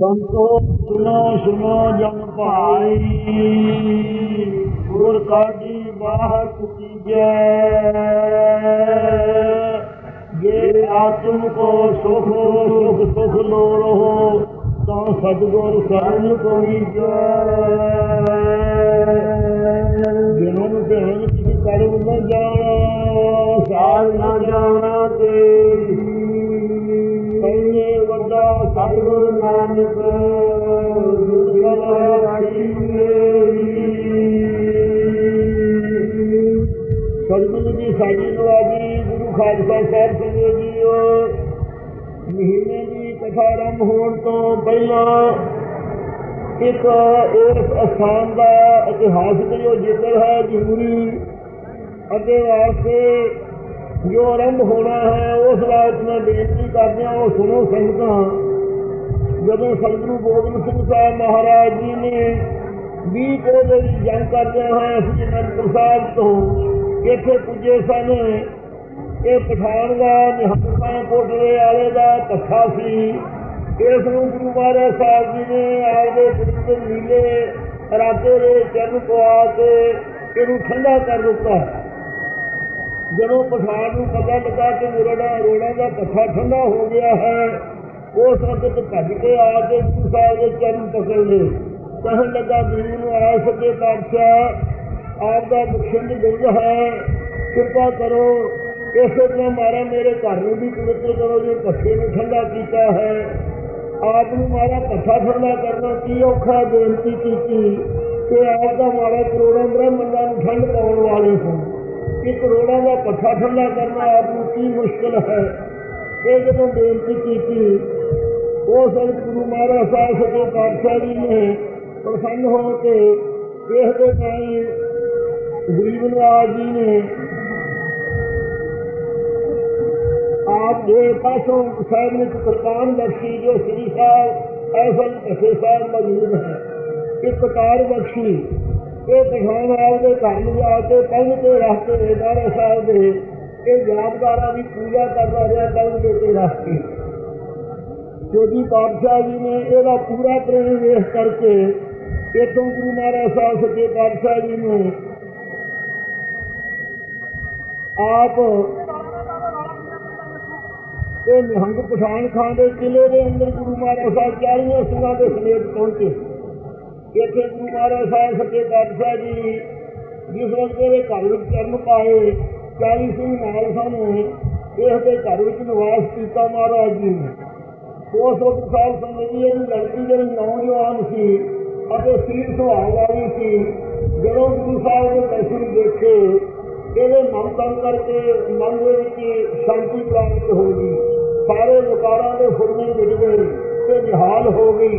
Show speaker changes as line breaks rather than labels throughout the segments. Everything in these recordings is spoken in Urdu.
ਸੰਤੋ ਸੁਨੋ ਸੁਨੋ ਜਨ ਭਾਈ।
ਗੁਰ ਕਾਜੀ ਬਾਹਰ
ਕੁਤੀਜੈ ਜੇ ਆਤਮ ਕੋ ਸੁਖ ਸੁਖ ਸੁਖ ਲੋ ਰਹੋ ਤਾਂ ਸਤਗੁਰ ਸਰਨ ਕੋਈ ਜੈ ਜਿਨ੍ਹਾਂ ਨੂੰ ਧਿਆਨ ਕਿਸੇ ਕਰਮ ਨਾ ਜਾਣਾ, ਸਾਰ ਨਾ ਜਾਣਾ ਤੇ ساڈی نوازی گرو خالصہ صاحب سنگے جیو مہینے کی کتھا آرمب ہون تو ایک اس استھان کا اتہاسک جو ہے ضروری اگے واسطے جو آرمب ہونا ہے اس بات میں بےنتی کردیا وہ سنو سنگتاں ਜਦੋਂ ਸਤਿਗੁਰੂ ਗੋਬਿੰਦ ਸਿੰਘ ਸਾਹਿਬ ਮਹਾਰਾਜ ਜੀ ਨੇ 20 ਕੋਲੇ ਦੀ ਜੰਗ ਕਰਦਿਆਂ ਹੋਇਆ ਅਸੀਂ ਅਨੰਦਪੁਰ ਸਾਹਿਬ ਤੋਂ, ਇੱਥੇ ਪੁੱਜੇ ਸਨ। ਇਹ ਪਠਾਨ ਦਾ ਨਿਹੰਗਾਂ ਕੋਟਲੇ ਵਾਲੇ ਦਾ ਪੱਖਾ ਸੀ। ਇਸ ਨੂੰ ਗੁਰੂ ਮਹਾਰਾਜ ਸਾਹਿਬ ਜੀ ਨੇ ਆਪਦੇ ਪੁੱਤਰ ਨੀਲੇ ਰਾਤੇ ਦੇ ਚੰਨ ਪਵਾ ਕੇ ਇਹਨੂੰ ਠੰਡਾ ਕਰ ਦਿੱਤਾ। ਜਦੋਂ ਪਠਾਨ ਨੂੰ ਪਤਾ ਲੱਗਾ ਕਿ ਮੇਰਾ ਅਰੋੜਾ ਦਾ ਪੱਖਾ ਠੰਡਾ ਹੋ ਗਿਆ ਹੈ اس وقت بھج کے آ کے گرو صاحب کے چرن پکڑ لے کہنے لگا گرو نو آ سکے بادشاہ آپ کا بخشند گرد ہے کرپا کرو اسی طرح مارا میرے گھر میں بھی پوتر کرو جی پٹھے نے ٹھنڈا کیتا ہے آپ نے مارا پٹھا ٹھنڈا کرنا کی اوکھا بےنتی کی کہ آپ کا مارا کروڑوں برہمنڈا ٹھنڈ پاؤ والے سن کہ کروڑوں کا پٹھا ٹھنڈا کرنا آپ کی مشکل ہے ਇਹ ਜਦੋਂ ਬੇਨਤੀ ਕੀਤੀ, ਉਹ ਸੰਤ ਗੁਰੂ ਮਹਾਰਾਜ ਸਾਹਿਬ ਸੱਚੇ ਪਾਤਸ਼ਾਹ ਜੀ ਨੇ ਪ੍ਰਸੰਨ ਹੋ ਕੇ ਦੇਖਦੇ ਨਹੀਂ ਗਰੀਬ ਨਵਾਜ ਜੀ ਨੇ ਆਪ ਦੇ ਪਾਸੋਂ ਸਾਹਿਬ ਨੇ ਕਿਰਪਾਨ ਬਖਸ਼ੀ, ਜੋ ਸ੍ਰੀ ਸਾਹਿਬ ਐਸਾ ਕਸੇ ਸਾਹਿਬ ਮੌਜੂਦ ਹੈ। ਇੱਕ ਕਤਾਰ ਬਖਸ਼ੀ। ਇਹ ਪਠਾਨ ਆਪ ਘਰ ਨੂੰ ਜਾ ਕੇ ਪੰਜ ਤੇ ਰਸਤੇ ਕੇ ਦਾਰਾ ਸਾਹਿਬ ਦੇ ਇਹ ਯਾਦਗਾਰਾਂ ਦੀ ਪੂਜਾ ਕਰਦਾ ਰਿਹਾ ਪੰਜ ਦੇ ਤੇ ਰੱਖ ਕੇ। ਜੋਦੀ ਪਾਤਸ਼ਾਹ ਜੀ ਨੇ ਇਹਦਾ ਪੂਰਾ ਪ੍ਰੇਮ ਵੇਖ ਕਰਕੇ ਇਤੋਂ ਗੁਰੂ ਮਹਾਰਾਜ ਸਾਹਿਬ ਸੱਚੇ ਪਾਤਸ਼ਾਹ ਜੀ ਨੂੰ ਆਪ ਇਹ ਨਿਹੰਗ ਪਠਾਨ ਖਾਨ ਦੇ ਕਿਲੇ ਦੇ ਅੰਦਰ ਗੁਰੂ ਮਹਾਰਾਜ ਸਾਹਿਬ ਚਾਲੀਆਂ ਸਿੰਘਾਂ ਦੇ ਸਮੇਤ ਪਹੁੰਚੇ। ਇੱਥੇ ਗੁਰੂ ਮਹਾਰਾਜ ਸਾਹਿਬ ਸੱਚੇ ਪਾਤਸ਼ਾਹ ਜੀ ਜਿਸ ਵਕਤ ਦੇ ਘਰ ਵਿੱਚ ਚਰਨ ਪਾਏ 40 ਸਿੰਘ ਨਾਲ ਸਨ ਇਸ ਦੇ ਘਰ ਵਿੱਚ ਨਿਵਾਸ ਕੀਤਾ ਮਹਾਰਾਜ ਜੀ ਨੇ। ਉਸ ਵਕਤ ਸਾਲ ਸੰਗਤ ਜੀ ਲੜਕੀ, ਜਿਹੜੀ ਨੌਜਵਾਨ ਸੀ ਅਤੇ ਸੀਰ ਸੁਭਾਅ ਵਾਲੀ ਸੀ, ਜਦੋਂ ਗੁਰੂ ਸਾਹਿਬ ਦੇ ਦਰਸ਼ਨ ਦੇਖੇ, ਇਹਦੇ ਮਨ ਤਨ ਕਰਕੇ ਮਨ ਦੇ ਵਿੱਚ ਸ਼ਾਂਤੀ ਪ੍ਰਾਪਤ ਹੋ ਗਈ। ਸਾਰੇ ਵਿਕਾਰਾਂ ਦੇ ਫੁਰਨੇ ਮਿਟ ਗਏ ਤੇ ਨਿਹਾਲ ਹੋ ਗਈ।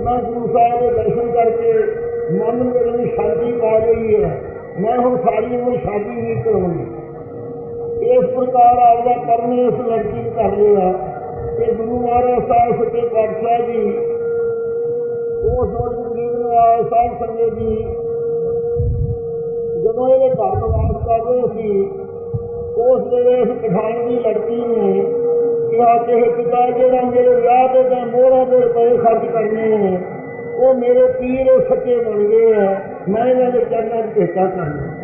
ਮੈਂ ਗੁਰੂ ਸਾਹਿਬ ਦੇ ਦਰਸ਼ਨ ਕਰਕੇ من میری شادی آ گئی ہے، میں ہوں ساری عمر شادی نہیں کروں گی۔ اس پرکار آپ کا کرنے اس لڑکی نے کر لیا کہ گرو مہاراج صاحب سکے پادشاہ جی؟ اس وقت گریب نواز صاحب سنگے جی۔ جب یہ گھر نواز کر رہے تھے، اس ویلے اس پٹھان کی لڑکی نے کہا کہ پتا جہاں جی، میرے ویاہ کے موہروں کے روپئے خرچ کرنے ہیں۔ وہ میرے پیر اور سچے بن گئے ہیں۔ میں انہوں کے چرنا چیتا کرنا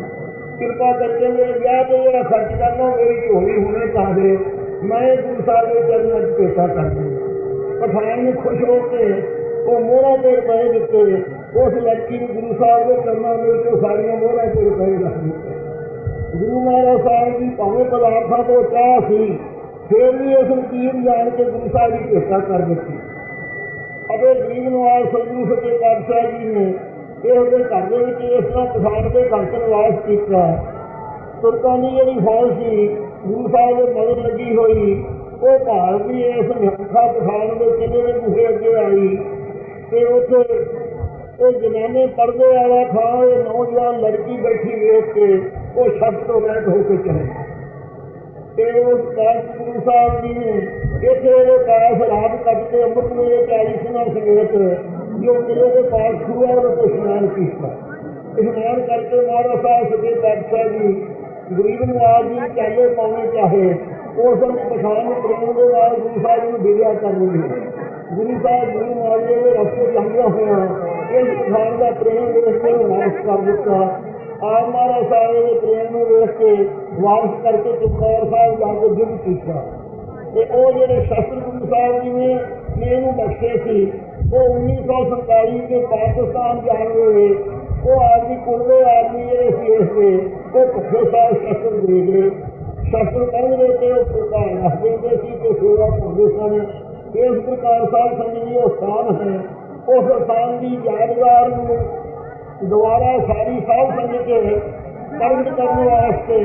کرپا کر کے میرے ویاہ تو جڑا خرچ کرنا میری چولی ہونے کا دے میں گرو صاحب کے چرنا چیتا دوں پٹھان میں خوش ہو کے وہ موہرا کے روپئے دیتے اس لڑکی نے گرو صاحب کے چرنا مل کے ساری موہرا کے روپئے رکھ دیتے گرو مہاراج صاحب کی پاوے پدارتھا تو چاہ سی۔ پھر بھی اس نے تیر جان کے گرو صاحب جی کی چیتا کر دیتی ਦਿੱਤੀ ਗਰੀਬ ਨਵਾਜ਼ ਸਤਿਗੁਰੂ ਸੱਚੇ ਪਾਤਸ਼ਾਹ ਜੀ ਨੇ, ਇਹ ਦੇ ਘਰ ਦੇ ਵਿੱਚ ਇਸ ਤਰ੍ਹਾਂ ਪਠਾਨ ਦੇ ਘਰ ਚ ਨਿਵਾਸ ਕੀਤਾ। ਤੁਰਕਾਂ ਦੀ ਜਿਹੜੀ ਫੌਜ ਸੀ, ਗੁਰੂ ਸਾਹਿਬ ਦੇ ਮਗਰ ਲੱਗੀ ਹੋਈ, ਉਹ ਭਾਰ ਦੀ ਇਸ ਨਿਹੰਖਾ ਪਠਾਨ ਦੇ ਕਿਲੇ ਦੇ ਬੂਹੇ ਅੱਗੇ ਆਈ ਤੇ ਉੱਥੇ ਉਹ ਜਨਾਨੇ ਪਰਦੇ ਵਾਲਾ ਥਾਂ, ਇਹ ਨੌਜਵਾਨ ਲੜਕੀ ਬੈਠੀ ਵੇਖ ਕੇ ਉਹ ਸ਼ਬਦ ਤੋਂ ਬੈਠ ਹੋ ਕੇ ਚਲੇ گواہب جی نے کچھ کاش راب کر کے امت نے یہ چالیسوں سمیت جو ضلعے کے پاس گھر والے اسمان کیا اسمان کر کے مہاراج صاحب سکے پاٹ شاہ جی گریب مارجی چالے پاؤنے چاہے۔ اس میں کسان پروار گرو سا دیا کریں گرو صاحب گروہ مہارے راستے چلیاں ہوسان کا پروم ویس کے ناشت کر دیا آم مہاراج صاحب ویس کے واپس کر کے چمکور صاحب جا کے دل پوچھا کہ وہ جڑے شاستر گرو صاحب جی نے یہ بخشے سے وہ انیس سو سنتالی کے پاکستان جان ہوئے، وہ آدمی کلو آدمی جڑے سی اس کے وہ پکے صاحب شاستر خرید لے شاستر پڑھ رہے تھے وہ پرکار رکھ دیں سی کہ سیوا کرتے سن اس پرکار صاحب سمجھیے استان ہے۔ اس استان کی یادگار دوبارہ ساری صاحب سمجھ کے درد کرنے واسطے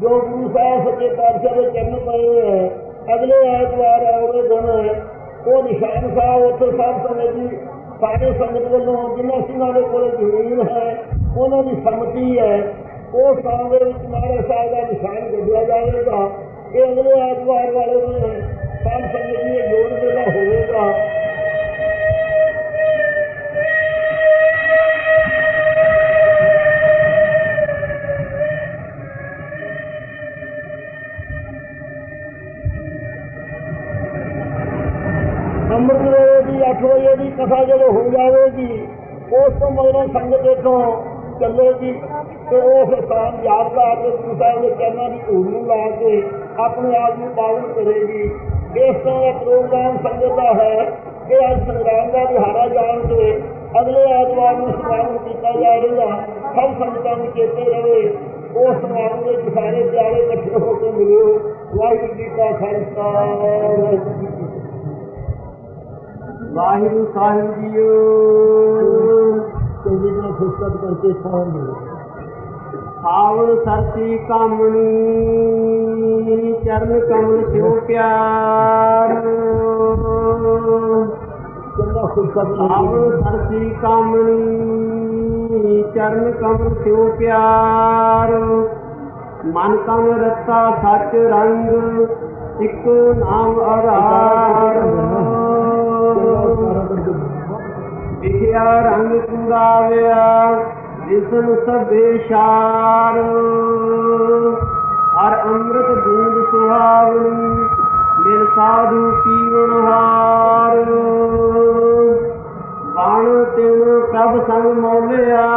جو دوسرا سچے پاتشاہ کے چرن پائے ہیں، اگلے ایتوار اگلے دن وہ نشان صاحب اتنے صاحب سمے جی سارے سنگت والوں جنہیں سنگھوں کے زمین ہے انہوں کی سمتی ہے اس سال کے مہاراج صاحب کا نشان کھیا جائے گا۔ یہ اگلے ایتوار والے دن سب سنگت تو مگر سنگ دیکھو، چلو جی تو وہ حسان یاد لا کے دوسرا وہ کہنا بھی اردو لا کے اپنے آپ کو پاگل کرے گی۔ اس طرح کا پروگرام سنگت کا ہے کہ اج سنگرام کا دہارا جان کے اگلے ایتوار کو سماگم کیا جا رہا سب سنگتوں میں چیتے رہے اس سماگم کے سارے پیارے کٹھے ہو کے ملو۔ واحر جی کا خالصہ۔
واحر صاحب جیو۔
زندگی میں فرصت کر کے کون ملے۔
آؤ سرتی کامنی چرن کمل شیو پیار؟
آؤ
سرتی کامنی چرن کمل شیو پیار؟ من کم رتا سچ رنگ ایک نام آدھار۔ ਵਿਖਿਆ, ਰੰਗ ਕੁੰਗਾਵਿਆ ਜਿਸਨ ਸਭੇ ਸ਼ਾਰ। ਹਰ ਅੰਮ੍ਰਿਤ ਬੂੰਦ ਸੁਹਾਵਣੀ, ਮਿਲ ਸਾਧੂ ਪੀਵਨ ਹਾਰ। ਬਾਣ ਤਿਨ ਪ੍ਰਭ ਸੰਗ ਮੌਲਿਆ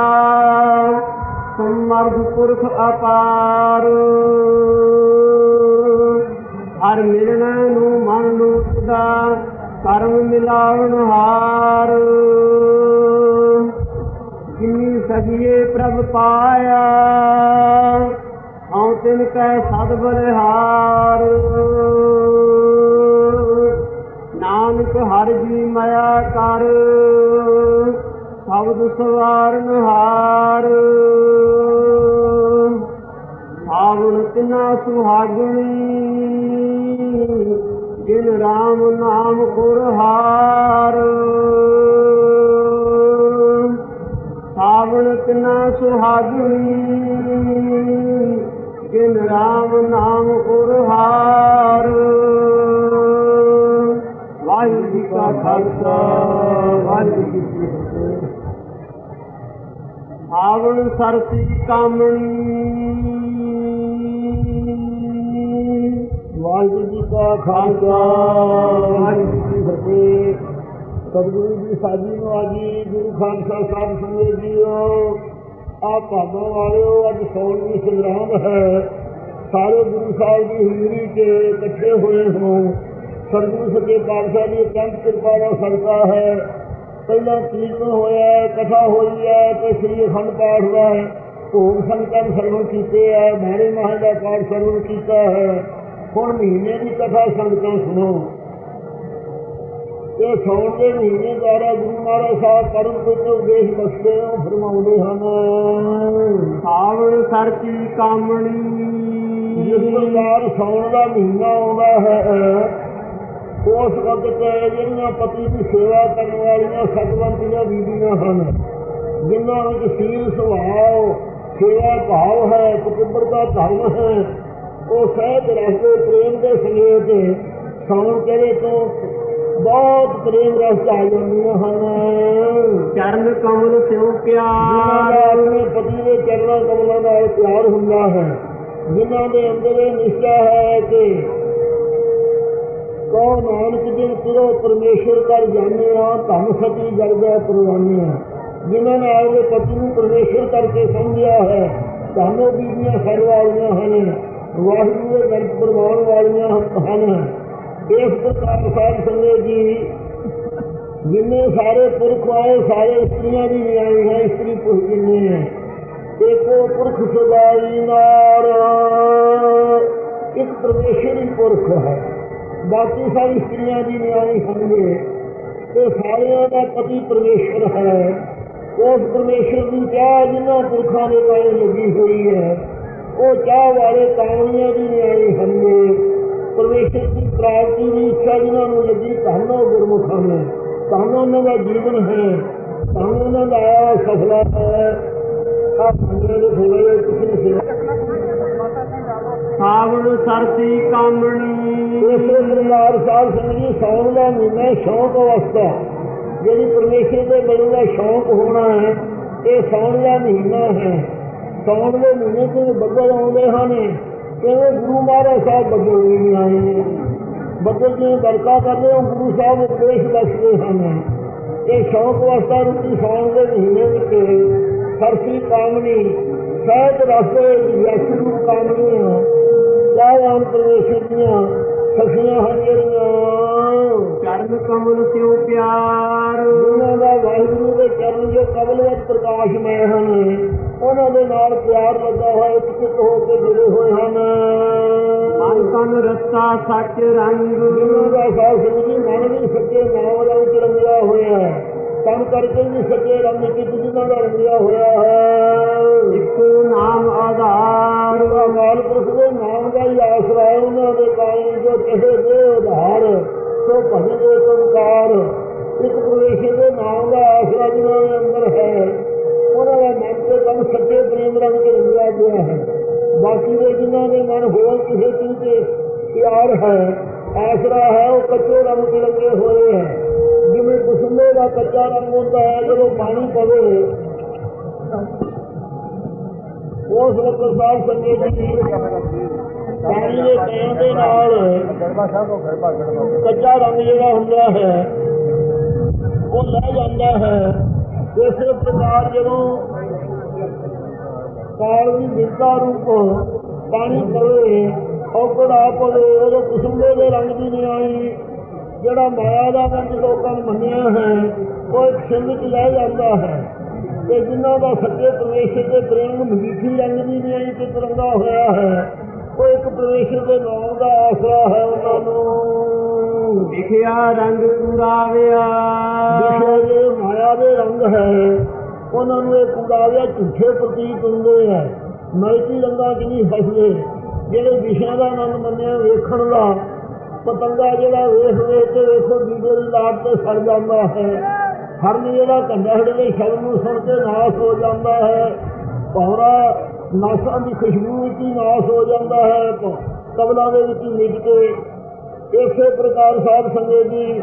ਸਮਰਥ ਪੁਰਖ ਅਪਾਰ। ਹਰ ਮਿਲਣ ਨੂੰ ਮਨ ਨੂੰ ਸਦਾ ਕਰਮ ਮਿਲਾਵਣ ਹਾਰ। ਜਿਨੀ ਸਜੀਏ ਪ੍ਰਭ ਪਾਇਆ, ਹਉ ਤਿਨ ਕੈ ਸਦ ਬਲਿਹਾਰ। ਨਾਨਕ ਹਰ ਜੀ ਮਾਇਆ ਕਰ, ਸ਼ਬਦ ਸਵਾਰਨ ਹਾਰ। ਆਵਣ ਤਿਨਾ ਸੁਹਾਗਣੀ ਜਿਨ ਰਾਮ ਨਾਮ ਕੁਰਹਾਰ ਸਾਵਣ ਤਿਨਾ ਸੁਹਾਗਣੀ, ਜਿਨ ਰਾਮ ਨਾਮ ਕੁਰਹਾਰ ਵਾਹਿਗੁਰੂ ਜੀ ਕਾ ਖਾਲਸਾ, ਵਾਹਿਗੁਰੂ
ਜੀ ਕੀ ਫਤਿਹ।
ਆਵਣ ਸਰਸੀ ਕਾਮਣੀ
واحرو جی کا خالص واحد جی فتح ستگو جی ساجو نوازی گرو خالس سمے جی ہو آگوں والے ہو اب سوی سنگرام ہے سارے گرو سا ہنگری کے کٹے ہوئے ہوں ستگو سکے پاٹشاہ کرپا کا سرکہ ہے پہلے کیرتن ہوا ہے کتھا ہوئی ہے تو شری اخن پاٹھ ہے ہوگ سنگ سرو کیتے ہیں مارے ماہ کا پاٹھ سر ہے ਹੁਣ ਮਹੀਨੇ ਦੀ ਕਥਾ ਸੰਗਤਾਂ ਸੁਣੋ। ਇਹ ਸੌਣ ਦੇ ਮਹੀਨੇ ਦੁਆਰਾ ਗੁਰੂ ਮਹਾਰਾਜ ਸਾਹਿਬ ਪਰਮ ਪੁੱਤ ਉਪਦੇਸ਼ ਬਖਸ਼ਦੇ ਹੋ ਫਰਮਾਉਂਦੇ ਹਨ।
ਸਾਵਣ ਸਰਚੀ ਕਾਮਣੀ। ਜਿਸ ਪ੍ਰਕਾਰ
ਸੌਣ ਦਾ ਮਹੀਨਾ ਆਉਂਦਾ ਹੈ ਉਸ ਵਕਤ ਜਿਹੜੀਆਂ ਪਤੀ ਦੀ ਸੇਵਾ ਕਰਨ ਵਾਲੀਆਂ ਸਤਵੰਤੀਆਂ ਬੀਬੀਆਂ ਹਨ ਜਿਨ੍ਹਾਂ ਵਿੱਚ ਸੀਲ ਸੁਭਾਅ ਸੇਵਾ ਭਾਵ ਹੈ ਕੁਟੁੰਬਰ ਦਾ ਧਰਮ ਹੈ وہ سہج رہتے پریم کے سنگیت ساؤنڈ کرے تو بہت پرم رس
کمل جانا پیار
پتی کے چرنا کملوں کا پیار ہوں گا یہ نشچا ہے کہ کو نانک جن پھرو پرمیشور کر جانے تم ستی جگ جگہ کروانے جنہوں نے آپ کے پتی پرمیشور کر کے سمجھا ہے تمام بیویاں سڑ والیاں ہیں واحد درد کرواؤ والیاں ہیں۔ اس پرکار صاحب سنگے جی جن سارے پرکھ آئے، سارے استری بھی نہیں آئی ہیں استری پوچھ جن ہے۔ ایک پرکھ سدائی نار، ایک پرمیشری پرکھ ہے۔ باقی ساری استری بھی نہیں آئی ہوں گے تو سارے کا پتی پرمیشور ہے۔ اس پرمیشور کی کیا جنہوں پرکھا نے پائے لگی ہوئی ہے؟ ਉਹ ਚਾਹ ਵਾਲੇ ਕਾਮਲੀਆਂ ਦੀ ਨਿਆਈ ਹੋਣਗੇ ਪਰਮੇਸ਼ਰ ਦੀ ਪ੍ਰਾਪਤੀ ਦੀ ਇੱਛਾ ਜਿਨ੍ਹਾਂ ਨੂੰ ਲੱਗੀ ਧੰਨੋ ਗੁਰਮੁਖਾਂ ਨੇ ਧੰਨ ਉਹਨਾਂ ਦਾ ਜੀਵਨ ਹੈ। ਧੰਨ ਉਹਨਾਂ ਦਾ ਆਇਆ ਸਫਲਾ ਹੈ। ਆ ਪੰਜੇ ਦੇ ਥੋੜੇ ਕਿਸੇ ਸੇਵਾ
ਸਾਵਣ ਸਰਤੀ ਕਾਮਣੀ। ਇਸੇ ਪ੍ਰਕਾਰ
ਸਾਧ ਸੰਗਤ ਜੀ ਸੌਣ ਦਾ ਮਹੀਨਾ ਸ਼ੌਕ ਅਵਸਥਾ। ਜਿਹੜੀ ਪਰਮੇਸ਼ਰ ਦੇ ਮਿਲਣ ਦਾ ਸ਼ੌਕ ਹੋਣਾ ਹੈ ਇਹ ਸੌਣ ਦਾ ਮਹੀਨਾ ਹੈ। سونے مہینے جی بدل آدھے ہیں۔ گرو مہاراج صاحب بدلے بنتا کر گرو صاحب دکھتے ہیں۔ کامیاں کیا
جرم کمل کیوں پیار۔ دونوں
کا واحر کے کرن جو قبل پرکاش ملے ہیں۔ پیار لگا ہوا ہو کے جڑے ہوئے ہیں؟ سچے نام رنگیا ہوا ہے رنگیا ہوا ہے
ایک نام آدھار۔
مال پوش کے نام کا ہی آسرا ہے جو کہے کے آدھار۔ تو بہتر ایک پروشی کے نام کا آسرا جنہوں نے اندر ہے ਸੱਚੇ ਪ੍ਰੇਮ ਰੰਗ ਤੇ ਰੰਗਿਆ ਗਿਆ ਹੈ। ਬਾਕੀ ਦੇ ਜਿਨ੍ਹਾਂ ਦੇ ਮਨ ਹੋਰ ਕਿਸੇ ਚੀਜ਼ ਤੇ ਪਿਆਰ ਹੈ, ਆਸਰਾ ਹੈ, ਉਹ ਕੱਚੇ ਰੰਗ ਤੇ ਰੰਗੇ ਹੋਏ ਹੈ। ਜਿਵੇਂ ਕੁਸੁਮੇ ਦਾ ਕੱਚਾ ਰੰਗ ਹੁੰਦਾ ਹੈ, ਜਦੋਂ ਪਾਣੀ ਪਵੇ, ਉਸ ਵਕਤ ਸਾਧ ਸੰਗਤ ਜੀ ਪਾਣੀ ਦੇ ਪੈਣ ਦੇ ਨਾਲ ਕੱਚਾ ਰੰਗ ਜਿਹੜਾ ਹੁੰਦਾ ਹੈ, ਉਹ ਲੈ ਜਾਂਦਾ ਹੈ। ਇਸੇ ਪ੍ਰਕਾਰ ਜਦੋਂ ਕਾਲ ਦੀ ਬਿਰਤਾ ਰੂਪ ਪਾਣੀ ਪਵੇ ਔਕੜਾ ਪਵੇ ਉਦੋਂ ਕੁਸੁੰਬੇ ਦੇ ਰੰਗ ਦੀ ਨਿਆਈ ਜਿਹੜਾ ਮਾਇਆ ਦਾ ਰੰਗ ਲੋਕਾਂ ਨੇ ਮੰਨਿਆ ਹੈ ਉਹ ਸਿੰਧ ਚ ਲੈ ਜਾਂਦਾ ਹੈ। ਤੇ ਜਿਨ੍ਹਾਂ ਦਾ ਸੱਚੇ ਪਰਮੇਸ਼ਰ ਦੇ ਪ੍ਰੇਮ ਨੂੰ ਮਜੀਠੀ ਰੰਗ ਦੀ ਨਿਆਈ ਤੇ ਤਰੰਗਾ ਹੋਇਆ ਹੈ ਉਹ ਇੱਕ ਪਰਮੇਸ਼ਰ ਦੇ ਨਾਮ ਦਾ ਆਸਰਾ ਹੈ ਉਹਨਾਂ ਨੂੰ।
ਵਿਖਿਆ ਰੰਗ ਕੁਰਾਵਿਆ ਵਿਸ਼ੇ
ਦੇ ਮਾਇਆ ਦੇ ਰੰਗ ਹੈ। انہوں نے یہ پورا جہاں جھوٹے پرتی ہے نلکی رنگا چیزیں فس گے جیسے دشیا کا آنند منیا ویخن کا پتنگا جاس ویچ کے ویسے دجے کی لاٹ پہ سڑ جاتا ہے۔ ہرن جا ٹنڈا ہٹلی شن میں سن کے ناس ہو جاتا ہے۔ پوڑا ناسا کی خوشبو کی ناش ہو جاتا ہے۔ کبلا کے مل کے۔ اس پرکار سب سنگے جی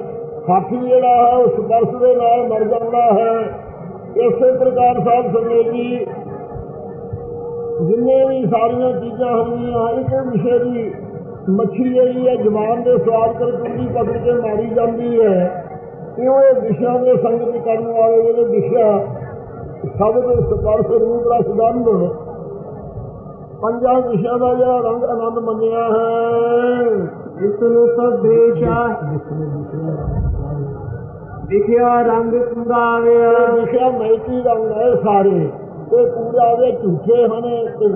ساتھی جڑا ہے وہ سپرش کے نال مر جاتا ہے۔ اسی پرکار صاحب سنگے جی جن بھی سارا چیزاں ہوئی ہر ایک وشے کی مچھلی جی ہے زبان کے سوال کر کنڈی پکڑ کے ماری جاتی ہے۔ یہ دشا کے سنگت کرنے والے جڑے دشا سب کے سپرش روپ رس گند پنجا دشا کا جڑا رنگ آنند منیا ہے۔
اس ਵਿਖਿਆ ਰੰਗ ਕੁਰਾਵਿਆ
ਵਿਸ਼ਾ ਮੈਤੀ ਰੰਗ ਹੈ ਸਾਰੇ। ਤੇ ਕੂੜਾ ਦੇ ਝੂਠੇ ਹਨ ਤੇ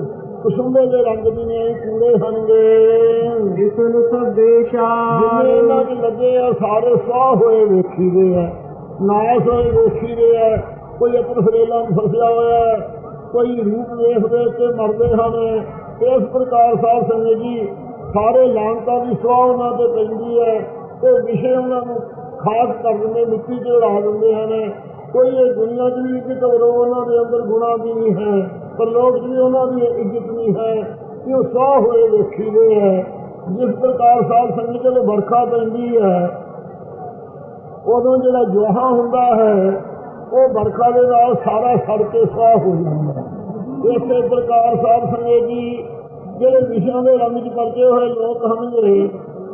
ਕੁਸੁੰਬੇ ਦੇ ਰੰਗ ਦੀ ਨੇ ਕੂੜੇ ਹਨਗੇ
ਜਿਸ ਨੂੰ ਸਭ ਦੇਸ਼ਾ ਜਿੰਨੇ ਇਹਨਾਂ
ਦੇ ਲੱਗੇ ਆ ਸਾਰੇ ਸਵਾਹ ਹੋਏ ਵੇਖੀਦੇ ਆ। ਨਾਸ ਹੋਏ ਵੇਖੀਦੇ ਆ। ਕੋਈ ਆਪਣ ਫਰੇਲਾਂ ਨੂੰ ਫਸਿਆ ਹੋਇਆ ਕੋਈ ਰੂਪ ਵੇਖ ਵੇਖ ਕੇ ਮਰਦੇ ਹਨ। ਇਸ ਪ੍ਰਕਾਰ ਸਾਧ ਸੰਗਤ ਜੀ ਸਾਰੇ ਲਾਂਤਾਂ ਦੀ ਸਵਾਹ ਉਹਨਾਂ ਤੇ ਪੈਂਦੀ ਹੈ ਤੇ ਵਿਸ਼ੇ ਉਹਨਾਂ ਨੂੰ خاص کر دوں میں مٹی چڑا دیں کوئی دنیا کی بھی گنا بھی نہیں ہے پرلوکی وہ ہے کہ وہ سواہ ہوئے دیکھی گئے جس پرکار ساحسنگ کلو برخا پی ہے ادو جاحہ ہوں گا ہے، وہ برخا دا سڑ کے سواہ ہو جاتا ہے۔ اس پرکار ساحسنگ کی جی، جڑے نشانے رنگ کرتے ہوئے لوگ ہم گرے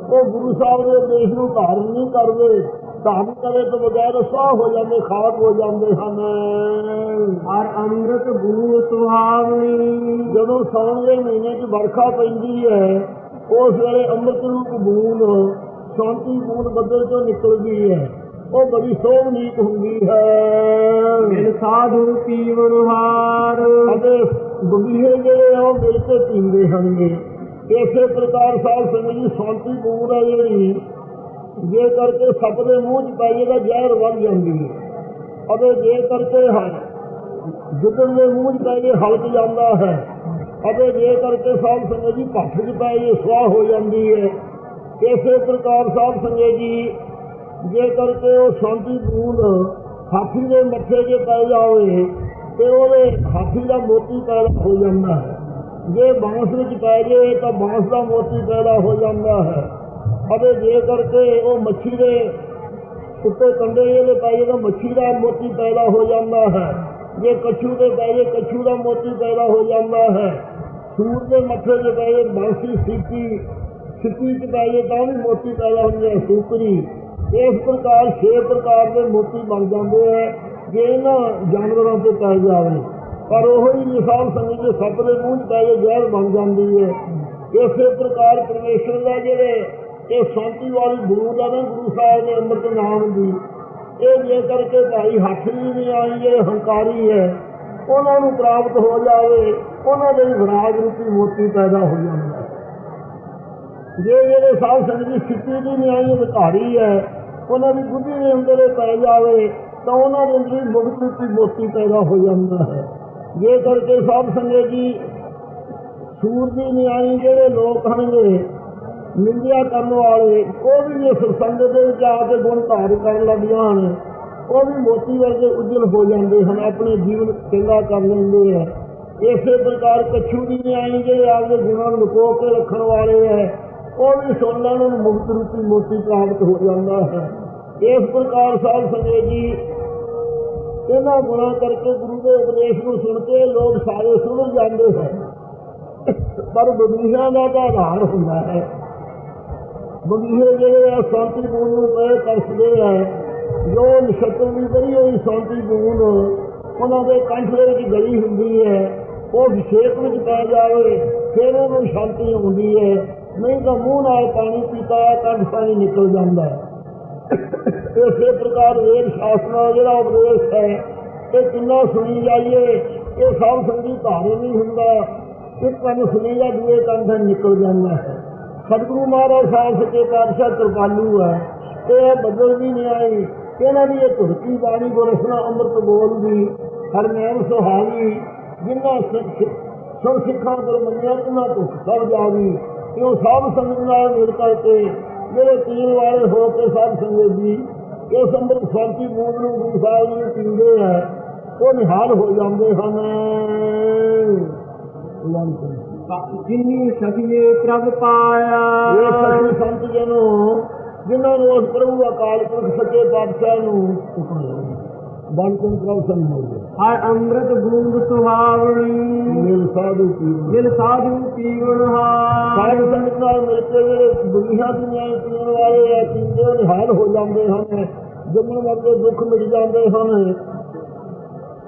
ਉਹ ਗੁਰੂ ਸਾਹਿਬ ਦੇ ਉਪਦੇਸ਼ ਨੂੰ ਧਾਰਨ ਨਹੀਂ ਕਰਦੇ ਧਾਰਨ ਕਰੇ ਤੋਂ ਬਗੈਰ ਸਾਹ ਹੋ ਜਾਂਦੇ ਖਾਕ ਹੋ ਜਾਂਦੇ ਹਨ।
ਹਰ ਅੰਮ੍ਰਿਤ ਬੂਲ ਸੁਹਾਵਣੀ।
ਜਦੋਂ ਸਾਉਣ ਦੇ ਮਹੀਨੇ 'ਚ ਵਰਖਾ ਪੈਂਦੀ ਹੈ ਉਸ ਵੇਲੇ ਅੰਮ੍ਰਿਤ ਰੂਪ ਬੂੰਦ ਸ਼ਾਂਤੀ ਬੂੰਦ ਬੱਦਲ ਚੋਂ ਨਿਕਲਦੀ ਹੈ। ਉਹ ਬੜੀ ਸੋਹਣੀਕ ਹੁੰਦੀ ਹੈ। ਮਿਲ
ਸਾਧੂ ਪੀਵਨ ਹਾਰ।
ਅਤੇ ਬੰਬੀਏ ਜਿਹੜੇ ਉਹ ਮਿਲ ਕੇ ਪੀਂਦੇ ਹਨਗੇ اسے پرکار صاحب سنگی شور ہے۔ جی جی کر کے سپنے منہ چ پی جائے گا زہر بن جی ہے۔ جی کر کے گڑ جائے ہلک جا ہے۔ جی کر کے سرب سنگے جی پک چ پی جی سواہ ہو جاتی ہے۔ اسی پرکار صاحب سنگے جی جی کر کے وہ شانتی پور ہاتھی کے مٹے کے پی جائے تو ہاتھی کا موتی پیدا ہو جاتا ہے۔ جی بانس میں پی جائے تو بانس کا موتی پیدا ہو جاتا ہے۔ اور جی کر کے وہ مچھلی کے ستے کنڈے میں پی جائے تو مچھلی کا موتی پیدا ہو جاتا ہے۔ جی کچھ میں پی جائے کچھ کا موتی پیدا ہو جاتا ہے۔ سور کے مکھر سے پہ جائے، بانسی سیٹی سیٹی تو نہیں موتی پیدا ہوتی ہے سوکری۔ اس پرکار چھ پرکار موتی بن جاتے ہیں جان جانوروں سے پی جائے ਪਰ ਉਹ ਹੀ ਮਿਸਾਲ ਸੰਗਤ ਦੇ ਸੱਪ ਦੇ ਮੂੰਹ 'ਚ ਪੈ ਕੇ ਜ਼ਹਿਰ ਬਣ ਜਾਂਦੀ ਹੈ ਇਸੇ ਪ੍ਰਕਾਰ ਪਰਮੇਸ਼ਰ ਦਾ ਜਿਹੜੇ ਇਹ ਸ਼ਾਂਤੀ ਵਾਲੀ ਬੂੰਦ ਆ ਨਾ ਗੁਰੂ ਸਾਹਿਬ ਦੇ ਅੰਮ੍ਰਿਤ ਨਾਮ ਦੀ, ਇਹ ਜੇ ਕਰਕੇ ਭਾਈ ਹੱਥ ਵੀ ਆਈ, ਜਿਹੜੇ ਹੰਕਾਰੀ ਹੈ ਉਹਨਾਂ ਨੂੰ ਪ੍ਰਾਪਤ ਹੋ ਜਾਵੇ, ਉਹਨਾਂ ਦੇ ਵੀ ਵਿਰਾਗ ਰੂਪੀ ਮੋਤੀ ਪੈਦਾ ਹੋ ਜਾਂਦਾ ਹੈ ਜੇ ਜਿਹੜੇ ਸਾਧ ਸੰਗਤ ਦੀ ਸਿੱਧੀ ਦੀ ਨਿਆਈ ਅਧਿਕਾਰੀ ਹੈ ਉਹਨਾਂ ਦੀ ਬੁੱਧੀ ਦੇ ਅੰਦਰ ਪੈ ਜਾਵੇ, ਤਾਂ ਉਹਨਾਂ ਦੇ ਅੰਦਰ ਮੁਕਤੀ ਮੋਤੀ ਪੈਦਾ ਹੋ ਜਾਂਦਾ ਹੈ। یہ کر کے سب سنگے جی سورجی نیانی جہے لوگ ہیں گے نندیا کرنے والے، وہ بھی اس سنگت آ کے گن دھار کر لگیا ہیں وہ بھی موتی ورگے اجل ہو جاتے ہیں، اپنے جیون چنگا کر لیں ہیں۔ اسی پرکار کچھو بھی نیائی جہے آپ کے گنوں لکو کے رکھن والے ہے وہ بھی سونا مفت روپی موتی پراپت ہو جاتا ہے۔ اس پرکار سب سنگے جی ਇਹਨਾਂ ਗੁਣਾਂ ਕਰਕੇ ਗੁਰੂ ਦੇ ਉਪਦੇਸ਼ ਨੂੰ ਸੁਣ ਕੇ ਲੋਕ ਸਾਰੇ ਸੁਣ ਜਾਂਦੇ ਹਨ। ਪਰ ਬਗੀਚਿਆਂ ਦਾ ਤਾਂ ਆਧਾਰ ਹੁੰਦਾ ਹੈ। ਬਗੀਚੇ ਜਿਹੜੇ ਆ, ਸ਼ਾਂਤੀ ਬੂੰਦ ਨੂੰ ਪਏ ਤਰਸਦੇ ਆ। ਜੋ ਨਛੱਤਰ ਦੀ ਬੜੀ ਹੋਈ ਸ਼ਾਂਤੀ ਬੂੰਦ, ਉਹਨਾਂ ਦੇ ਕੰਠ ਦੇ ਵਿੱਚ ਗਲੀ ਹੁੰਦੀ ਹੈ। ਉਹ ਵਿਸ਼ੇਕ ਵਿੱਚ ਪੈ ਜਾਵੇ, ਫਿਰ ਉਹਨੂੰ ਸ਼ਾਂਤੀ ਹੁੰਦੀ ਹੈ। ਨਹੀਂ ਤਾਂ ਮੂੰਹ ਨਾਲ ਪਾਣੀ ਪੀਤਾ, ਕੰਠ ਪਾਣੀ ਨਿਕਲ ਜਾਂਦਾ ਹੈ। اسی پرکار ویگ شاسنا جڑا اپدیش ہے یہ کنا سنی جائیے یہ سب سنگھی تارے نہیں ہوں ایک کن سنی کا دوے کن سے نکل جانا ہے۔ ستگرو مہاراج صاحب سکے پادشاہ کرپالو ہے یہ بدل بھی نہیں آئی۔ یہاں کی یہ ترکی بانی گرسنا امرت بول دی ہرنین سہاوی جنہ سکھ سکھا سکھان کر منیا انہوں کو سب جاوی یہ سب سنگھ میل کر کے ਜਿਹੜੇ ਪੀਣ ਵਾਲੇ ਹੋ ਕੇ ਸਭ ਸੰਗਤ ਜੀ ਇਸ ਅੰਮ੍ਰਿਤ ਸ਼ਾਂਤੀ ਬੂੰਦ ਨੂੰ ਗੁਰੂ ਸਾਹਿਬ ਜੀ ਪੀਂਦੇ ਹੈ ਉਹ ਨਿਹਾਲ ਹੋ ਜਾਂਦੇ ਹਨ।
ਜਿਨੀ ਸਖੀਏ ਪ੍ਰਭ ਪਾਇਆ। ਇਹ ਸੱਚੇ
ਸੰਤ ਜਨੋ ਜਿਨ੍ਹਾਂ ਨੂੰ ਉਸ ਪ੍ਰਭੂ ਅਕਾਲ ਪੁਰਖ ਸੱਚੇ ਪਾਤਸ਼ਾਹ ਨੂੰ ਬਨ ਤੋਂ ਪ੍ਰਭ ਸੰਮੋਧ
ہر امرت بوند سہاوڑی مل
سادھو پیون مل
سادھو پیون ہار
سنتا مل کے دنیا دنیا پیون والے ایسی نحال ہو جاندے ہیں جمن والے دکھ مٹ جاندے ہیں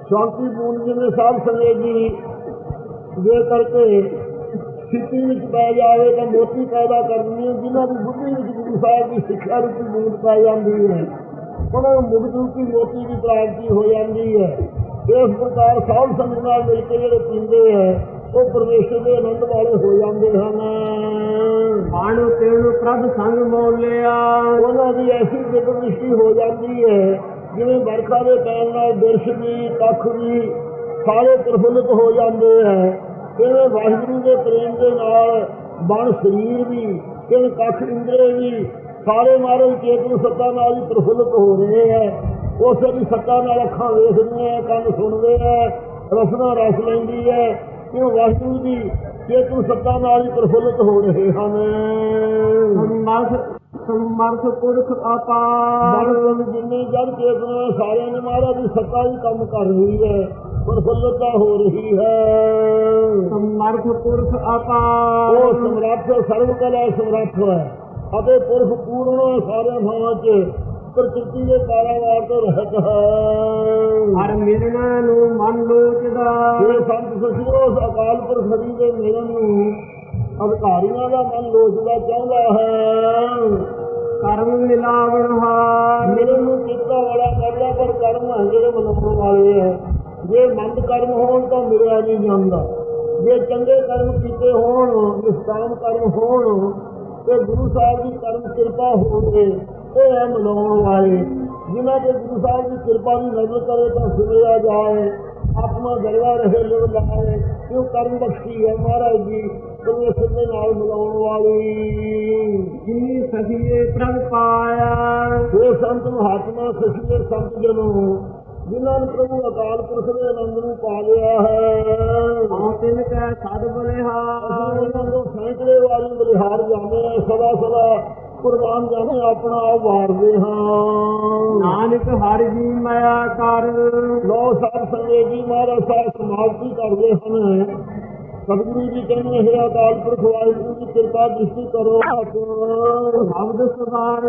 شانتی بوند جی صاحب سنے جی یہ کر کے سٹی پی جائے تو موتی پیدا کرنی ہے جنہوں کی بدھی گرو صاحب کی سکھا روپی بوند پی جاتی ہے انہوں مغدو کی موتی کی پراپتی ہو جاتی ہے ਇਸ ਪ੍ਰਕਾਰ ਸਾਧ ਸੰਗਤ ਨਾਲ ਮਿਲ ਕੇ ਜਿਹੜੇ ਪੀਂਦੇ ਹੈ ਉਹ ਪਰਮੇਸ਼ਰ ਦੇ ਆਨੰਦ ਵਾਲੇ ਹੋ ਜਾਂਦੇ ਹਨ।
ਬਾਣ ਤੇਣ ਪ੍ਰਭ ਸੰਗ ਮੋਲਿਆ
ਉਹਨਾਂ ਦੀ ਐਸੀ ਦ੍ਰਿਸ਼ਟੀ ਹੋ ਜਾਂਦੀ ਹੈ ਜਿਵੇਂ ਵਰਖਾ ਦੇ ਪੈਣ ਨਾਲ ਬਿਰਸ਼ ਵੀ ਕੱਖ ਵੀ ਸਾਰੇ ਪ੍ਰਫੁੱਲਿਤ ਹੋ ਜਾਂਦੇ ਹੈ ਕਿਵੇਂ ਵਾਹਿਗੁਰੂ ਦੇ ਪ੍ਰੇਮ ਦੇ ਨਾਲ ਬਣ ਸਰੀਰ ਵੀ ਕਿਵੇਂ ਕੱਖ ਇੰਦਰੇ ਵੀ ਸਾਰੇ ਮਾਰੇ ਚੇਤਨ ਸੱਤਾ ਨਾਲ ਹੀ ਪ੍ਰਫੁੱਲਿਤ ਹੋ ਰਹੇ ਹੈ اسے بھی سکا نال اکھان ویخ دیا کن سن رہے ہیں رسنا رس لینی ہے۔ کہ واحو جی یہ تو سکا نال ہی پرفلت ہو رہے ہیں
مرد پرکھ آتا۔ مرد
جن جب دیکھنا سارے نے مارا بھی سکا ہی کام کر رہی ہے پرفلتا ہو رہی ہے۔
مرد پرکھ آتا۔ وہ
سمرت سرو کلا سمرت ہے ابھی پرف پورنا سارے بھاواں ਪ੍ਰਕਿਰਤੀ ਦੇ ਕਾਰਾਵਾਰ ਤੋਂ ਰਹਿਤ ਹੈ।
ਹਰ ਮਿਲਣਾ ਨੂੰ ਮਨ ਲੋਚਦਾ। ਇਹ
ਸੰਤ ਸਖੀਓ ਅਕਾਲ ਪੁਰਖ ਹਰੀ ਦੇ ਮਿਲਣ ਨੂੰ ਅਧਿਕਾਰੀਆਂ ਦਾ ਮਨ ਲੋਚਦਾ ਚਾਹੁੰਦਾ ਹੈ।
ਕਰਮ ਮਿਲਾਵਣ ਹਾਰ। ਮਿਲਣ
ਨੂੰ ਕੀਤਾ ਵਾਲਾ ਕਰਦਾ ਪਰ ਕਰਮ ਹੈ ਜਿਹੜੇ ਮਨਾਉਣ ਵਾਲੇ ਹੈ। ਜੇ ਮੰਦ ਕਰਮ ਹੋਣ ਤਾਂ ਮਿਲਿਆ ਨਹੀਂ ਜਾਂਦਾ। ਜੇ ਚੰਗੇ ਕਰਮ ਕੀਤੇ ਹੋਣ ਨਿਸ਼ਕਾਮ ਕਰਮ ਹੋਣ ਤੇ ਗੁਰੂ ਸਾਹਿਬ ਦੀ ਕਰਮ ਕਿਰਪਾ ਹੋਵੇ। یہ ہے ملاؤ والے جنہ کے گرو صاحب کی کرپا کی نظر کرے تو سمجھا جائے اپنا گروا رہے لوگ لائے کیوں کرم بخشی ہے مہاراج جی؟ تو سب نال ملاؤ والی
سبھی پرم پایا۔
وہ سنت مہاتما سسیے سنت جنوں جنہوں پربھو اکال پورش کے آنند نو پا لیا ہے۔ سینکڑے والی بلہار جانے سدا سدا قربان جانے اپنا آپ ہارتے ہاں۔
نانک ہر جی میا کر۔
لو سب سنگے جی مارا سب سماپتی کرتے ہیں۔ ستگرو جی کہنے ہے اکال پرکھ واحگو جی کرپا دشتی کرو۔
شبد سدار